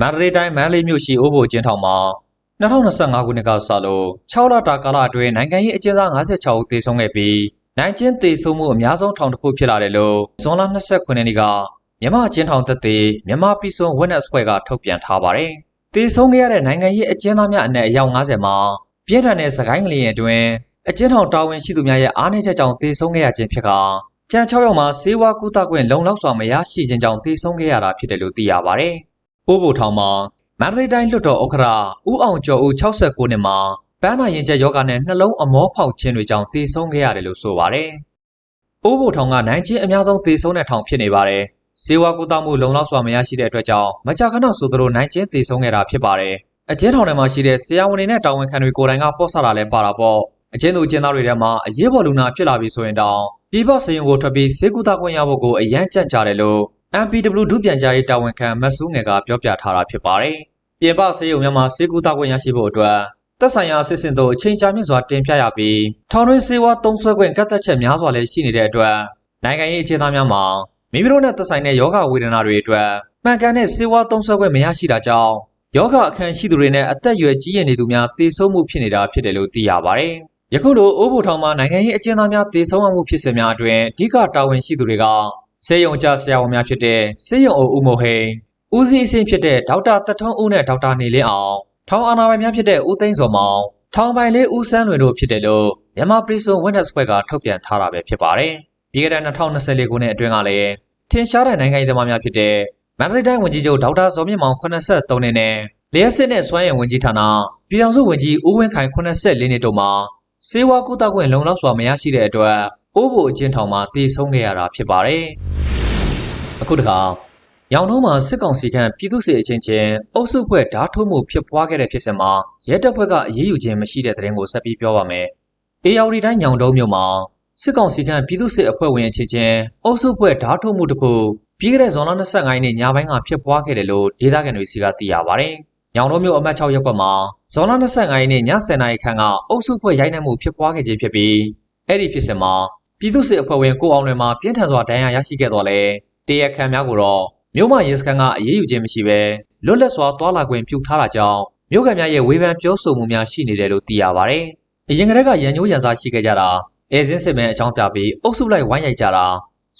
မန္တလေးတိုင်းမန္တလေးမြို့ရှိအိုးဘိုကျင်းထောင်မှာ2025ခုနှစ်ကစလို့6လတာကာလအတွင်းနိုင်ငံရေးအကျဉ်းသား56ဦးသေဆုံးခဲ့ပြီးနိုင်ကျင်းသေဆုံးမှုအများဆုံးထောင်တစ်ခုဖြစ်လာတယ်လို့ဇွန်လ29ရက်နေ့ကမြန်မာကျင်းထောင်သက်သေမြန်မာပြည်စုံ Witness ဖွဲ့ကထုတ်ပြန်ထားပါတယ်။သေဆုံးခဲ့ရတဲ့နိုင်ငံရေးအကျဉ်းသားများအနက်အယောက်90မှာပြင်းထန်တဲ့စကိုင်းကလေးရဲ့အတွင်းအကျဉ်းထောင်တာဝန်ရှိသူများရဲ့အားနည်းချက်ကြောင့်သေဆုံးခဲ့ရခြင်းဖြစ်ကကြံ6ယောက်မှာဆေးဝါးကုသခွင့်လုံလောက်စွာမရရှိခြင်းကြောင့်သေဆုံးခဲ့ရတာဖြစ်တယ်လို့သိရပါတယ်။ ပိုးဘိုထောင်မှာမန္တလေးတိုင်းလွှတ်တော်ဥက္ကဋ္ဌဦးအောင်ကျော်ဦး69နှစ်မှာပန်းနာရင်ကျက်ယောဂနဲ့နှလုံးအမောဖောက်ခြင်းတွေကြောင့်သေဆုံးခဲ့ရတယ်လို့ဆိုပါတယ်။အိုးဘိုထောင်ကနိုင်ချင်းအများဆုံးသေဆုံးတဲ့ထောင်ဖြစ်နေပါတယ်။စေဝါကုသမှုလုံလောက်စွာမရရှိတဲ့အတွက်ကြောင့်မကြာခဏဆိုသလိုနိုင်ချင်းသေဆုံးခဲ့တာဖြစ်ပါတယ်။အကျဉ်းထောင်ထဲမှာရှိတဲ့ဆရာဝန်တွေနဲ့တာဝန်ခံတွေကိုယ်တိုင်ကပေါ့ဆတာလဲပါတာပေါ့။အကျဉ်းသူအကျဉ်းသားတွေထဲမှာအရေးပေါ်လူနာဖြစ်လာပြီဆိုရင်တောင်ပြည်ပစေယုံကိုထွက်ပြီးစေကူတာခွင့်ရဖို့ကိုအရန်ကြန့်ကြတယ်လို့ MPW ဒုပြန်ကြားရေးတာဝန်ခံမတ်ဆူးငယ်ကပြောပြထားတာဖြစ်ပါတယ်။ပြင်ပစေယုံများမှာစေကူတာခွင့်ရရှိဖို့အတွက်သက်ဆိုင်ရာအစစ်စင်တို့အချိန်ကြာမြင့်စွာတင်ပြရပြီးထောင်တွင်းစေဝါသုံးဆွဲခွင့်ကတ်သက်ချက်များစွာလည်းရှိနေတဲ့အတွက်နိုင်ငံရေးအခြေသားများမှာမိမိတို့နဲ့သက်ဆိုင်တဲ့ယောဂဝေဒနာတွေအတွက်မှန်ကန်တဲ့စေဝါသုံးဆွဲခွင့်မရရှိတာကြောင့်ယောဂအခမ်းရှိသူတွေနဲ့အသက်အရွယ်ကြီးရနေသူများသေဆုံးမှုဖြစ်နေတာဖြစ်တယ်လို့သိရပါတယ်။ယခုလိုအိုးဘိုထောင်မှာနိုင်ငံရေးအကျဉ်းသားများသေဆုံးမှုဖြစ်စဉ်များအတွင်အဓိကတာဝန်ရှိသူတွေက စေယုံကြဆရာဝန်များဖြစ်တဲ့စေယုံအိုဦးမိုဟိန်ဦးစီးအဆင့်ဖြစ်တဲ့ဒေါက်တာတထုံးဦးနဲ့ဒေါက်တာနေလင်းအောင်ထောင်အာဏာပိုင်များဖြစ်တဲ့ဦးသိန်းစော်မောင်ထောင်ပိုင်လေးဦးစန်းလွင်တို့ဖြစ်တယ်လို့မြန်မာပြည်စုံ Witness ဖွဲ့ကထုတ်ပြန်ထားတာပဲဖြစ်ပါတယ်။ပြီးခဲ့တဲ့2024ခုနှစ်အတွင်းကလည်းထင်ရှားတဲ့နိုင်ငံရေးသမားများဖြစ်တဲ့မန္တလေးတိုင်းဝန်ကြီးချုပ်ဒေါက်တာဇော်မြင့်မောင်83နှစ်နဲ့လျှက်စစ်နဲ့စွမ်းရည်ဝန်ကြီးဌာနပြည်ထောင်စုဝန်ကြီးဦးဝင်းခိုင်84နှစ်တို့မှာစေဝါကုသခွင့်လုံလောက်စွာမရရှိတဲ့အတွက် အိုးဘိုအကျဉ်းထောင်မှာတည်ဆုံးခဲ့ရတာဖြစ်ပါတယ်။အခုတခါရောင်နှုံးမှာစစ်ကောင်စီကပြည်သူ့စစ်အချင်းချင်းအုပ်စုဖွဲ့ဓာတ်ထိုးမှုဖြစ်ပွားခဲ့တဲ့ဖြစ်စဉ်မှာရဲတပ်ဖွဲ့ကအရေးယူခြင်းမရှိတဲ့တဲ့ရင်ကိုဆက်ပြီးပြောပါမယ်။အေယာဝတီတိုင်းညောင်တုံးမြို့မှာစစ်ကောင်စီကပြည်သူ့စစ်အဖွဲ့ဝင်အချင်းချင်းအုပ်စုဖွဲ့ဓာတ်ထိုးမှုတစ်ခုပြီးခဲ့တဲ့ဇွန်လ25ရက်နေ့ညပိုင်းကဖြစ်ပွားခဲ့တယ်လို့ဒေသခံတွေစီကသိရပါဗျ။ညောင်တုံးမြို့အမှတ်6ရပ်ကွက်မှာဇွန်လ25ရက်နေ့ည10:00နာရီခန့်ကအုပ်စုဖွဲ့ရိုက်နှက်မှုဖြစ်ပွားခဲ့ခြင်းဖြစ်ပြီးအဲ့ဒီဖြစ်စဉ်မှာ ပြည်သူ့စစ်အဖွဲ့ဝင်ကိုအောင်လွင်မှာပြင်းထန်စွာဒဏ်ရာရရှိခဲ့တော့လေတရခန့်များကိုတော့မြို့မရဲစခန်းကအရေးယူခြင်းမရှိဘဲလွတ်လပ်စွာတွာလာခွင့်ပြုထားတာကြောင့်မြို့ကန်များရဲ့ဝေဖန်ပြောဆိုမှုများရှိနေတယ်လို့သိရပါဗျ။အရင်ကတည်းကရန်ညိုးရန်စားရှိခဲ့ကြတာအဲစင်းစစ်မဲအကြောင်းပြပြီးအုပ်စုလိုက်ဝိုင်းရိုက်ကြတာ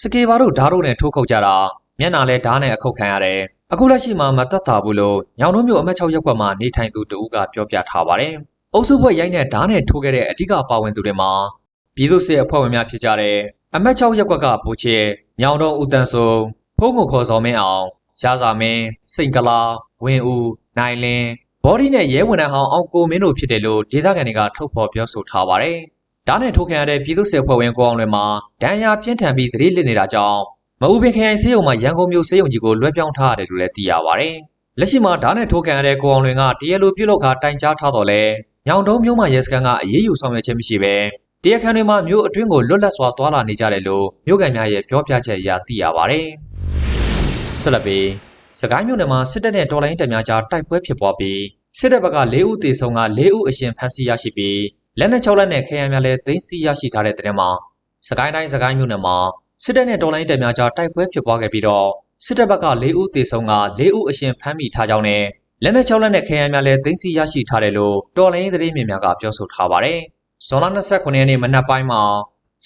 စကေဘာတို့ဓာတ်တို့နဲ့ထိုးခုတ်ကြတာမျက်နာလဲဓာတ်နဲ့အခုတ်ခံရတယ်။အခုလက်ရှိမှာမသက်သာဘူးလို့ညောင်တို့မျိုးအမတ်6ရက်ကွက်မှာနေထိုင်သူတဦးကပြောပြထားပါတယ်။အုပ်စုဖွဲ့ရိုက်နဲ့ဓာတ်နဲ့ထိုးခဲ့တဲ့အဓိကပါဝင်သူတွေမှာ ပြည်သူ့စစ်အဖွဲ့ဝင်များဖြစ်ကြတဲ့အမတ်6ရက်ကွက်ကဘူချေညောင်တို့ဦးတန်းစိုးဖုံးမခေါ်စော်မင်းအောင်ရှားစာမင်းစိန်ကလာဝင်းဦးနိုင်လင်းဘော်ဒီနဲ့ရဲဝန်ထမ်းဟောင်းအောင်ကိုမင်းတို့ဖြစ်တယ်လို့ဒေသခံတွေကထုတ်ဖော်ပြောဆိုထားပါတယ်။ဒါနဲ့ထိုးခံရတဲ့ပြည်သူ့စစ်ဖွဲ့ဝင်ကိုအောင်လွင်မှာဒဏ်ရာပြင်းထန်ပြီးသတိလစ်နေတာကြောင့်မအူပင်ခရိုင်စေးရုံမှာရန်ကုန်မြို့စေးရုံကြီးကိုလွှဲပြောင်းထားရတယ်လို့လည်းသိရပါတယ်။လက်ရှိမှာဓာတ်နဲ့ထိုးခံရတဲ့ကိုအောင်လွင်ကတရားလိုပြုလုပ်ခါတိုင်ကြားထားတော့လဲညောင်တုံးမြို့မှာရဲစခန်းကအရေးယူဆောင်ရွက်ခြင်းမရှိဘဲ တရားခံတွေမှာမြို့အတွင်းကိုလွတ်လပ်စွာသွားလာနေကြတယ်လို့မြို့ကန်များရဲ့ပြောပြချက်အရသိရပါတယ်။ဆက်လက်ပြီးစကိုင်းမြို့နယ်မှာစစ်တပ်နဲ့တော်လိုင်းတပ်များကြားတိုက်ပွဲဖြစ်ပွားပြီးစစ်တပ်ဘက်က၄ဦးသေဆုံးက၄ဦးအရှင်ဖမ်းဆီးရရှိပြီးလက်နက်၆လက်နဲ့ခရမ်းများလည်းသိမ်းဆည်းရရှိထားတဲ့တဲ့မှာစကိုင်းတိုင်းစကိုင်းမြို့နယ်မှာစစ်တပ်နဲ့တော်လိုင်းတပ်များကြားတိုက်ပွဲဖြစ်ပွားခဲ့ပြီးတော့စစ်တပ်ဘက်က၄ဦးသေဆုံးက၄ဦးအရှင်ဖမ်းမိထားကြောင်းနဲ့လက်နက်၆လက်နဲ့ခရမ်းများလည်းသိမ်းဆည်းရရှိထားတယ်လို့တော်လိုင်းသတင်းမြင်များကပြောဆိုထားပါတယ်။ ဇွန်လ29ရက်နေ့မနက်ပိုင်းမှာ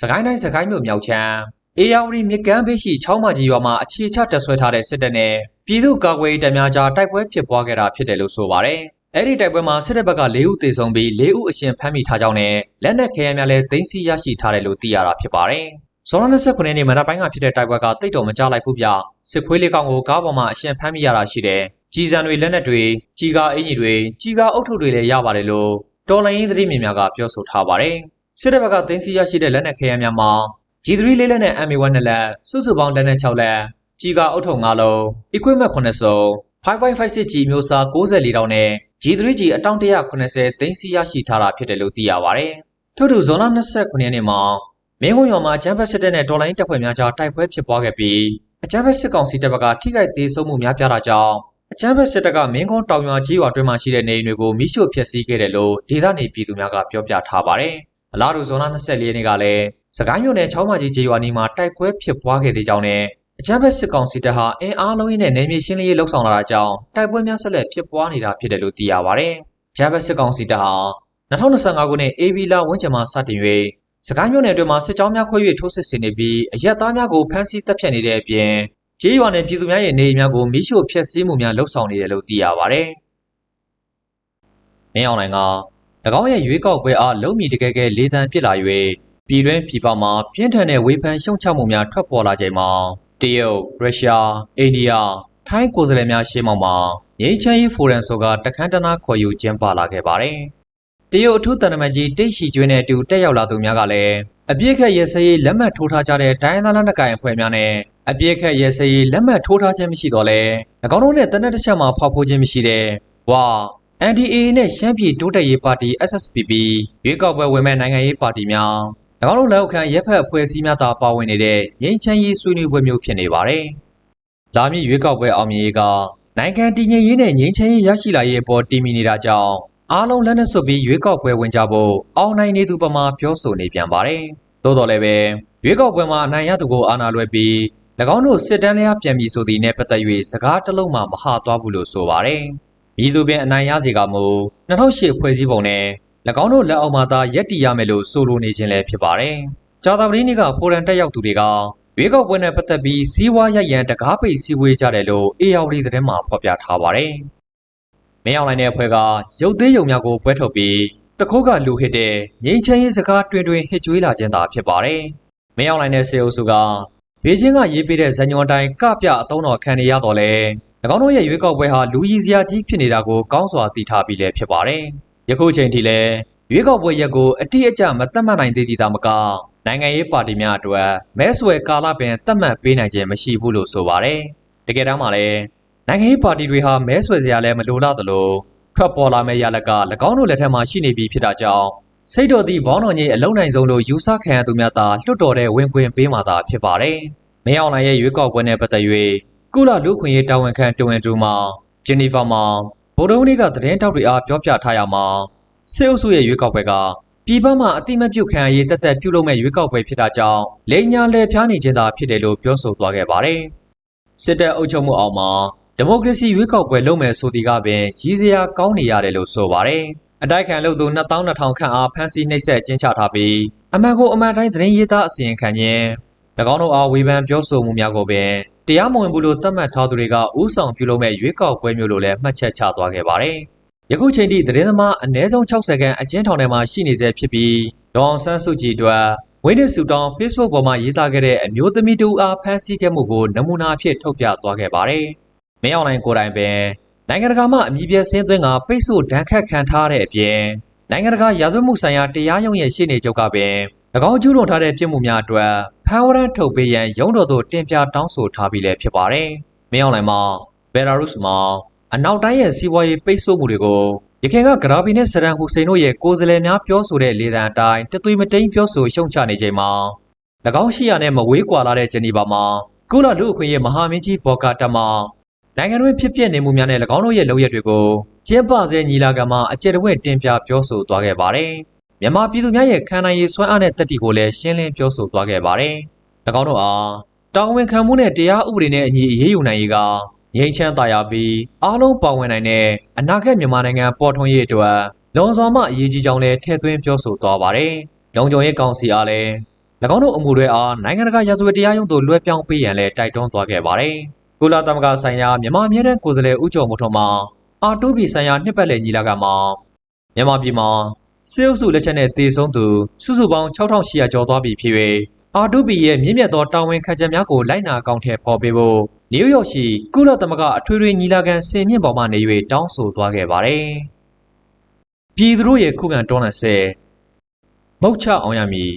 စကိုင်းတိုင်းစကိုင်းမြို့မြောက်ချမ်းအေယာဝတီမြကမ်းဘေးရှိချောင်းမကြီးရွာမှာအခြေချတပ်ဆွဲထားတဲ့စစ်တပ်နဲ့ပြည်သူ့ကာကွယ်ရေးတပ်များကြားတိုက်ပွဲဖြစ်ပွားခဲ့တာဖြစ်တယ်လို့ဆိုပါတယ်။အဲ့ဒီတိုက်ပွဲမှာစစ်တပ်ဘက်က၄ဦးသေဆုံးပြီး၄ဦးအရှင်ဖမ်းမိထားကြောင်းနဲ့လက်နက်ခဲယမ်းများလည်းသိမ်းဆည်းရရှိထားတယ်လို့သိရတာဖြစ်ပါတယ်။ဇွန်လ29ရက်နေ့မနက်ပိုင်းကဖြစ်တဲ့တိုက်ပွဲကတိတ်တော်မကြလိုက်ဘူးဗျ။စစ်ခွေးလေးကောင်ကိုကားပေါ်မှာအရှင်ဖမ်းမိရတာရှိတယ်။ကြီးစံတွေလက်နက်တွေကြီးကားအင်ကြီးတွေကြီးကားအုပ်ထုပ်တွေလည်းရပါတယ်လို့ တော်လိုင်းရေးသတင်းမြင်များကပြောဆိုထားပါတယ်။စစ်တပ်ဘက်ကသိမ်းဆည်းရရှိတဲ့လက်နက်ခဲယမ်းများမှာ G3 လေးလက်နဲ့ MA1 နှစ်လက်စုစုပေါင်းလက်နဲ့6လက်ကြီးကအုတ်ထုံ9လုံး equipment 9စုံ 5.56G မျိုးစား64တောင်နဲ့ G3G အတောင်180သိန်းစီရရှိထားတာဖြစ်တယ်လို့သိရပါဗျ။ထို့သူဇွန်လ29ရက်နေ့မှာမင်းကုန်းရွာမှာအကြမ်းဖက်စစ်တပ်နဲ့တော်လိုင်းတပ်ဖွဲ့များကြားတိုက်ပွဲဖြစ်ပွားခဲ့ပြီးအကြမ်းဖက်စစ်ကောင်စီတပ်ဘက်ကထိခိုက်သေးဆုံးမှုများပြားတာကြောင့် အကြမ်းဖက်စစ်တပ်ကမင်းကုန်းတောင်ရွာကြီးရွာတွင်းမှာရှိတဲ့နေအိမ်တွေကိုမိရှို့ဖျက်ဆီးခဲ့တယ်လို့ဒေသနေပြည်သူများကပြောပြထားပါတယ်။အလားတူဇွန်လ24ရက်နေ့ကလည်းစကိုင်းမြို့နယ်ချောင်းမကြီးကျေးရွာနီးမှာတိုက်ပွဲဖြစ်ပွားခဲ့တဲ့ကြောင်းနဲ့အကြမ်းဖက်စစ်ကောင်စီတပ်ဟာအင်အားလုံးရင်းနဲ့နယ်မြေရှင်းလင်းရေးလှုပ်ဆောင်လာတာကြောင့်တိုက်ပွဲများဆက်လက်ဖြစ်ပွားနေတာဖြစ်တယ်လို့သိရပါတယ်။အကြမ်းဖက်စစ်ကောင်စီတပ်ဟာ2025ခုနှစ် AB လဝန်းကျင်မှာစတင်၍စကိုင်းမြို့နယ်အတွင်းမှာစစ်ကြောင်းများခွဲ၍ထိုးစစ်ဆင်နေပြီးအရက်သားများကိုဖမ်းဆီးတပ်ဖြတ်နေတဲ့အပြင် ကျေးရွာနယ်ပြည်သူများရဲ့နေအိမ်များကိုမိရှို့ဖျက်ဆီးမှုများလှုပ်ဆောင်နေတယ်လို့သိရပါတယ်။မင်းအောင်လှိုင်က၎င်းရဲ့ရွေးကောက်ပွဲအားလုံးမီတကယ်ကဲလေးတန်းပြစ်လာ၍ပြည်တွင်းပြည်ပမှာပြင်းထန်တဲ့ဝေဖန်ရှုံချမှုများထွက်ပေါ်လာချိန်မှာတရုတ်၊ရုရှား၊အိန္ဒိယ၊ထိုင်းကိုယ်စားလှယ်များရှေ့မှောက်မှာငြိမ်းချမ်းရေးဖိုရမ်ဆိုကတခမ်းတနာခေါ်ယူကျင်းပလာခဲ့ပါတယ်။ တရုတ်အထူးတန်တမန်ကြီးတိတ်ရှိကျွင်းတဲ့တူတက်ရောက်လာသူများကလည်းအပြည့်ခက်ရဲစရေးလက်မှတ်ထိုးထားကြတဲ့တိုင်းသားလက်နက်ကိုင်အဖွဲ့များနဲ့အပြည့်ခက်ရဲစရေးလက်မှတ်ထိုးထားခြင်းမရှိတော့လဲ၎င်းတို့နဲ့တနက်တစ်ချက်မှဖောက်ဖိုးခြင်းမရှိတဲ့ဝါ NDA နဲ့ရှမ်းပြည်တိုးတက်ရေးပါတီ SSPP ရွေးကောက်ပွဲဝင်မဲ့နိုင်ငံရေးပါတီများ၎င်းတို့လက်အောက်ခံရပ်ဖက်အဖွဲ့အစည်းများသာပါဝင်နေတဲ့ငြိမ်းချမ်းရေးဆွေးနွေးပွဲမျိုးဖြစ်နေပါတယ်။လာမည့်ရွေးကောက်ပွဲအောင်မြင်ရေးကနိုင်ငံတည်ငြိမ်ရေးနဲ့ငြိမ်းချမ်းရေးရရှိလာရေးအပေါ်တည်မီနေတာကြောင့် အားလုံးလက်နက်စွပ်ပြီးရွေးကောက်ပွဲဝင်ကြဖို့အောင်နိုင်နေသူပမာပြောဆိုနေပြန်ပါတယ်။သို့တော်လည်းပဲရွေးကောက်ပွဲမှာအနိုင်ရသူကိုအာဏာလွှဲပြီး၎င်းတို့စစ်တမ်းလျားပြန်ပြီးဆိုသည်နဲ့ပတ်သက်၍စကားတစ်လုံးမှမဟာသွားဘူးလို့ဆိုပါတယ်။မိသူပင်အနိုင်ရစေကမူ2008ဖွဲ့စည်းပုံနဲ့၎င်းတို့လက်အောက်မှာသာရက်တီရမယ်လို့ဆိုလိုနေခြင်းလည်းဖြစ်ပါတယ်။ကြာသပတေးနေ့ကဖိုရန်တက်ရောက်သူတွေကရွေးကောက်ပွဲနဲ့ပတ်သက်ပြီးစီးပွားရိုက်ရန်တကားပိတ်စည်းဝေးကြတယ်လို့ ARD သတင်းမှာဖော်ပြထားပါတယ်။ မင်းအောင်လှိုင်တဲ့အဖွဲ့ကရုပ်သေးရုံများကိုပွဲထုတ်ပြီးတခိုးကလူဟစ်တဲ့ငိမ့်ချမ်းရေးစကားတွင်တွင်ဟစ်ကြွေးလာခြင်းသာဖြစ်ပါတယ်။မင်းအောင်လှိုင်တဲ့စေအုပ်စုကဘေကျင်းကရေးပေးတဲ့ဇညွန်တိုင်းကပြအသုံးတော်ခံနေရတော့လဲ၎င်းတို့ရဲ့ရွေးကောက်ပွဲဟာလူကြီးစရာကြီးဖြစ်နေတာကိုကောင်းစွာသိထားပြီးလည်းဖြစ်ပါတယ်။ယခုချိန်ထိလည်းရွေးကောက်ပွဲရက်ကိုအတိအကျမသတ်မှတ်နိုင်သေးသည်သာမကနိုင်ငံရေးပါတီများအတွက်မဲဆွယ်ကာလပင်သတ်မှတ်ပေးနိုင်ခြင်းမရှိဘူးလို့ဆိုပါတယ်။တကယ်တမ်းမှာလည်း နိုင်ငံရေးပါတီတွေဟာမဲဆွယ်စရာလည်းမလိုတော့သလိုထွက်ပေါ်လာမယ့်ရလက၎င်းတို့လက်ထက်မှာရှိနေပြီဖြစ်တာကြောင့်စိတ်တော်သည့်ဘောင်းတော်ကြီးအလုံးနိုင်ဆုံးလို့ယူဆခံရသူများသာလွတ်တော်တဲ့ဝင်ခွင့်ပေးမှသာဖြစ်ပါတယ်။မင်းအောင်လှိုင်ရဲ့ရွေးကောက်ပွဲနဲ့ပတ်သက်၍ကုလလူခွင့်ရေးတာဝန်ခံတိုဝင်တူမှာဂျနီဗာမှာဗိုလ်တော်ဦးကသတင်းတောက်တွေအားပြောပြထားရမှာစစ်အုပ်စုရဲ့ရွေးကောက်ပွဲကပြည်ပမှာအတိမပြုတ်ခံရရေးတက်တက်ပြုလုပ်မဲ့ရွေးကောက်ပွဲဖြစ်တာကြောင့်လိန်ညာလဲဖျားနေခြင်းသာဖြစ်တယ်လို့ပြောဆိုသွားခဲ့ပါတယ်။စစ်တပ်အုပ်ချုပ်မှုအောက်မှာ ဒီမိုကရေစီရွေးကောက်ပွဲလုပ်မယ်ဆိုသည်ကပင်ရည်စရာကောင်းနေရတယ်လို့ဆိုပါတယ်။အတိုက်ခံလို့သူ2200ခန့်အားဖမ်းဆီးနှိပ်စက်ကျင်းချထားပြီးအမှန်ကိုအမှန်တိုင်းသတင်းရေးသားအစီရင်ခံခြင်း၎င်းတို့အားဝေဖန်ပြောဆိုမှုများကိုပင်တရားမဝင်ဘူးလို့သတ်မှတ်ထားသူတွေကဥဆောင်ပြုလုပ်မဲ့ရွေးကောက်ပွဲမျိုးလို့လည်းမှတ်ချက်ချသွားခဲ့ပါတယ်။ယခုချိန်ထိသတင်းသမားအနည်းဆုံး60ခန်းအကျဉ်းထောင်ထဲမှာရှိနေဆဲဖြစ်ပြီးဒေါအောင်ဆန်းစုကြည်အတွက်ဝင်းနစ်စုတောင်း Facebook ပေါ်မှာရေးသားခဲ့တဲ့အမျိုးသမီးတူအားဖမ်းဆီးခဲ့မှုကိုနမူနာအဖြစ်ထုတ်ပြသွားခဲ့ပါတယ်။ မင်းအောင်လိုင်ကိုယ်တိုင်ပင်နိုင်ငံတကာမှအမည်ပြဆင်းသွင်းကပိတ်ဆို့ဒဏ်ခတ်ခံထားတဲ့အပြင်နိုင်ငံတကာရာဇဝတ်မှုဆိုင်ရာတရားရုံးရဲ့ရှေ့နေချုပ်ကပင်၎င်းကျူးလွန်ထားတဲ့ပြစ်မှုများအတွက်ဖမ်းဝရမ်းထုတ်ပေးရန်ရုံးတော်သို့တင်ပြတောင်းဆိုထားပြီးလည်းဖြစ်ပါတယ်။မင်းအောင်လိုင်မှာဘယ်လာရုစ်မှာအနောက်တိုင်းရဲ့စီးပွားရေးပိတ်ဆို့မှုတွေကိုရခိုင်ကဂရာဘီနဲ့ဆရန်ဟူစိန်တို့ရဲ့ကိုယ်စားလှယ်များပြောဆိုတဲ့လေသံအတိုင်းတသွေးမတိန်ပြောဆိုရှုံချနေချိန်မှာ၎င်းရှိရနဲ့မဝေးကွာလာတဲ့ဂျနီဗာမှာကုလလူအခွင့်အရေးမဟာမင်းကြီးဘော်ကာတမ နိုင်ငံတွင်းဖြစ်ပျက်နေမှုများနဲ့၎င်းတို့ရဲ့လုပ်ရက်တွေကိုကျင်းပစေညီလာခံမှာအကျယ်တဝင့်တင်ပြပြောဆိုသွားခဲ့ပါတယ်။မြန်မာပြည်သူများရဲ့ခံနိုင်ရည်စွမ်းအားနဲ့တက်တီကိုလည်းရှင်းလင်းပြောဆိုသွားခဲ့ပါတယ်။၎င်းတို့အားတာဝန်ခံမှုနဲ့တရားဥပဒေနဲ့အညီအရေးယူနိုင်ရေးကငြိမ်းချမ်းသာယာပြီးအားလုံးပါဝင်နိုင်တဲ့အနာဂတ်မြန်မာနိုင်ငံပေါ်ထွန်းရေးအတွက်လုံဆောင်မှအရေးကြီးကြောင်းလည်းထည့်သွင်းပြောဆိုသွားပါတယ်။လုံခြုံရေးကောင်စီအားလည်း၎င်းတို့အမှုတွေအားနိုင်ငံတကာရာဇဝတ်တရားရုံးသို့လွှဲပြောင်းပေးရန်လည်းတိုက်တွန်းသွားခဲ့ပါတယ်။ ကုလသမဂ္ဂဆိုင်ရာမြန်မာအမြဲတမ်းကိုယ်စားလှယ်ဦးကျော်မိုးထွန်းမှအာတူဘီဆိုင်ရာနှစ်ပတ်လည်ညီလာခံမှာမြန်မာပြည်မှာစစ်အုပ်စုလက်ချက်နဲ့တေဆုံးသူစုစုပေါင်း6800ကျော်သွားပြီဖြစ်၍အာတူဘီရဲ့မြင့်မြတ်သောတာဝန်ခံချက်များကိုလိုက်နာအကောင့်ထဲပေါ်ပေးဖို့နယူးယောက်ရှိကုလသမဂ္ဂအထွေထွေညီလာခံစင်မြင့်ပေါ်မှနေ၍တောင်းဆိုသွားခဲ့ပါတယ်။ပြည်သူတို့ရဲ့ခုခံတွန်းလှန်ဆဲမုတ်ချအောင်ရမည်